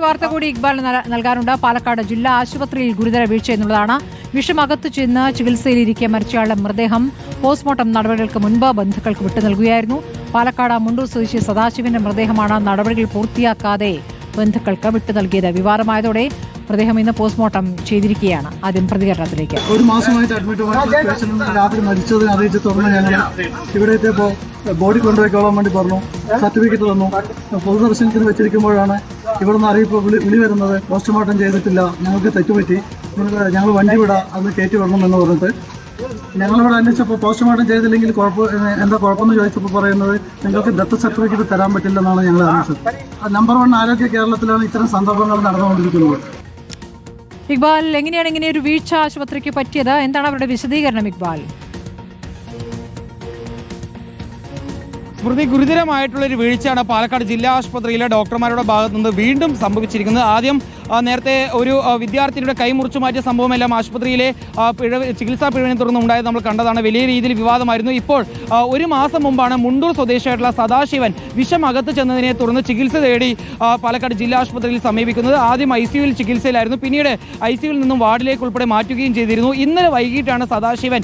വാർത്ത കൂടി ഇക്ബാൽ നൽ- നൽകാനുണ്ട്. പാലക്കാട് ജില്ലാ ആശുപത്രിയിൽ ഗുരുതര വീഴ്ച എന്നുള്ളതാണ്. വിഷമകത്ത് ചെന്ന് ചികിത്സയിലിരിക്കെ മരിച്ചയാളുടെ മൃതദേഹം പോസ്റ്റ്മോർട്ടം നടപടികൾക്ക് മുൻപ് ബന്ധുക്കൾക്ക് വിട്ടു നൽകുകയായിരുന്നു. പാലക്കാട് മുണ്ടൂർ സ്വദേശി സദാശിവന്റെ മൃതദേഹമാണ് നടപടികൾ പൂർത്തിയാക്കാതെ ബന്ധുക്കൾക്ക് വിട്ടു നൽകിയത്. വിവാദമായതോടെ മൃതദേഹം ഇന്ന് പോസ്റ്റ്മോർട്ടം ചെയ്തിരിക്കുകയാണ് ആദ്യം പ്രതികരണത്തിലേക്ക്. ഒരു മാസമായിട്ട് അഡ്മിറ്റ് രാത്രി മരിച്ചതിനെ അറിയിച്ച് തുടർന്ന് ഞങ്ങൾ ഇവിടെ എത്തിയപ്പോൾ ബോഡി കൊണ്ടുപോയിക്കോളാൻ വേണ്ടി പറഞ്ഞു. സർട്ടിഫിക്കറ്റ് തന്നു. പൊതുദർശനത്തിന് വെച്ചിരിക്കുമ്പോഴാണ് ഇവിടുന്ന് അറിയിപ്പ് വിളി വിളി വരുന്നത്. പോസ്റ്റ്മോർട്ടം ചെയ്തിട്ടില്ല. ഞങ്ങൾക്ക് തെറ്റുപറ്റി. ഞങ്ങൾ വണ്ടി വിടാം. അന്ന് കയറ്റി വരണം എന്ന് പറഞ്ഞിട്ട്. ഞങ്ങളിവിടെ അന്വേഷിച്ചപ്പോൾ പോസ്റ്റ്മോർട്ടം ചെയ്തില്ലെങ്കിൽ കുഴപ്പം എന്താ കുഴപ്പമെന്ന് ചോദിച്ചപ്പോൾ പറയുന്നത് നിങ്ങൾക്ക് ഡെത്ത് സർട്ടിഫിക്കറ്റ് തരാൻ പറ്റില്ലെന്നാണ് ഞങ്ങൾ അറിയിച്ചത്. നമ്പർ വൺ ആരോഗ്യ കേരളത്തിലാണ് ഇത്തരം സന്ദർഭങ്ങൾ നടന്നുകൊണ്ടിരിക്കുന്നത്. ഇക്ബാൽ എങ്ങനെയാണ് ഇങ്ങനെ ഒരു വീഴ്ച ആശുപത്രിക്ക് പറ്റിയത്? എന്താണ് അവരുടെ വിശദീകരണം ഇക്ബാൽ? സ്മൃതി ഗുരുതരമായിട്ടുള്ള ഒരു വീഴ്ചയാണ് പാലക്കാട് ജില്ലാ ആശുപത്രിയിലെ ഡോക്ടർമാരുടെ ഭാഗത്തു നിന്ന് വീണ്ടും സംഭവിച്ചിരിക്കുന്നത്. ആദ്യം നേരത്തെ ഒരു വിദ്യാർത്ഥിനിയുടെ കൈ മുറിച്ചു മാറ്റിയ സംഭവമെല്ലാം ആശുപത്രിയിലെ പിഴവ് ചികിത്സാ പിഴവിനെ തുടർന്ന് ഉണ്ടായത് നമ്മൾ കണ്ടതാണ്. വലിയ രീതിയിൽ വിവാദമായിരുന്നു. ഇപ്പോൾ ഒരു മാസം മുമ്പാണ് മുണ്ടൂർ സ്വദേശിയായിട്ടുള്ള സദാശിവൻ വിഷം അകത്ത് ചെന്നതിനെ തുടർന്ന് ചികിത്സ തേടി പാലക്കാട് ജില്ലാ ആശുപത്രിയിൽ സമീപിക്കുന്നത്. ആദ്യം ഐ സിയുവിൽ ചികിത്സയിലായിരുന്നു. പിന്നീട് ഐ സിയുവിൽ നിന്നും വാർഡിലേക്ക് ഉൾപ്പെടെ മാറ്റുകയും ചെയ്തിരുന്നു. ഇന്നലെ വൈകിട്ടാണ് സദാശിവൻ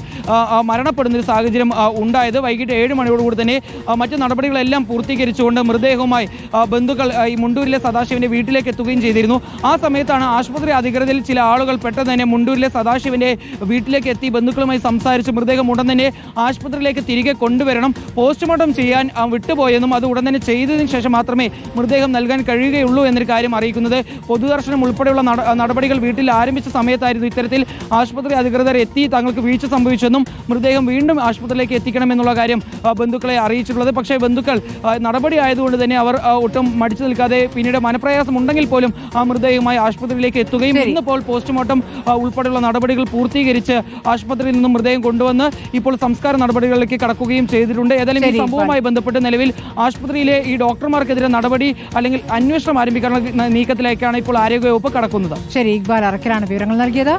മരണപ്പെടുന്ന ഒരു സാഹചര്യം ഉണ്ടായത്. വൈകിട്ട് ഏഴ് മണിയോടുകൂടി തന്നെ മറ്റ് നടപടികളെല്ലാം പൂർത്തീകരിച്ചുകൊണ്ട് മൃതദേഹവുമായി ബന്ധുക്കൾ ഈ മുണ്ടൂരിലെ സദാശിവന്റെ വീട്ടിലേക്ക് എത്തുകയും ചെയ്തിരുന്നു. ആ സമയത്താണ് ആശുപത്രി അധികൃതരിൽ ചില ആളുകൾ പെട്ടെന്ന് തന്നെ മുണ്ടൂരിലെ സദാശിവന്റെ വീട്ടിലേക്ക് എത്തി ബന്ധുക്കളുമായി സംസാരിച്ച് മൃതദേഹം ഉടൻ തന്നെ ആശുപത്രിയിലേക്ക് തിരികെ കൊണ്ടുവരണം പോസ്റ്റ്മോർട്ടം ചെയ്യാൻ വിട്ടുപോയെന്നും അത് ഉടൻ തന്നെ ചെയ്തതിന് ശേഷം മാത്രമേ മൃതദേഹം നൽകാൻ കഴിയുകയുള്ളൂ എന്നൊരു കാര്യം അറിയിക്കുന്നത്. പൊതുദർശനം ഉൾപ്പെടെയുള്ള നടപടികൾ വീട്ടിൽ ആരംഭിച്ച സമയത്തായിരുന്നു ഇത്തരത്തിൽ ആശുപത്രി അധികൃതർ എത്തി തങ്ങൾക്ക് വീഴ്ച സംഭവിച്ചെന്നും മൃതദേഹം വീണ്ടും ആശുപത്രിയിലേക്ക് എത്തിക്കണമെന്നുള്ള കാര്യം ബന്ധുക്കളെ അറിയിച്ചിട്ടുള്ളത്. പക്ഷേ ബന്ധുക്കൾ നടപടി ആയതുകൊണ്ട് തന്നെ അവർ ഒട്ടും മടിച്ചു നിൽക്കാതെ പിന്നീട് മനപ്രയാസം ഉണ്ടെങ്കിൽ പോലും ആ മൃതദേഹവുമായി ആശുപത്രിയിലേക്ക് എത്തുകയും. ഇന്നിപ്പോൾ പോസ്റ്റ്മോർട്ടം ഉൾപ്പെടെയുള്ള നടപടികൾ പൂർത്തീകരിച്ച് ആശുപത്രിയിൽ നിന്നും മൃതദേഹം കൊണ്ടുവന്ന് ഇപ്പോൾ സംസ്കാര നടപടികളിലേക്ക് കടക്കുകയും ചെയ്തിട്ടുണ്ട്. ഏതായാലും ഈ സംഭവവുമായി ബന്ധപ്പെട്ട് നിലവിൽ ആശുപത്രിയിലെ ഈ ഡോക്ടർമാർക്കെതിരെ നടപടി അല്ലെങ്കിൽ അന്വേഷണം ആരംഭിക്കാനുള്ള നീക്കത്തിലേക്കാണ് ഇപ്പോൾ ആരോഗ്യവകുപ്പ് കടക്കുന്നത്. ശരി ഇക്ബാൽ അറക്കലാണ് വിവരങ്ങൾ നൽകിയത്.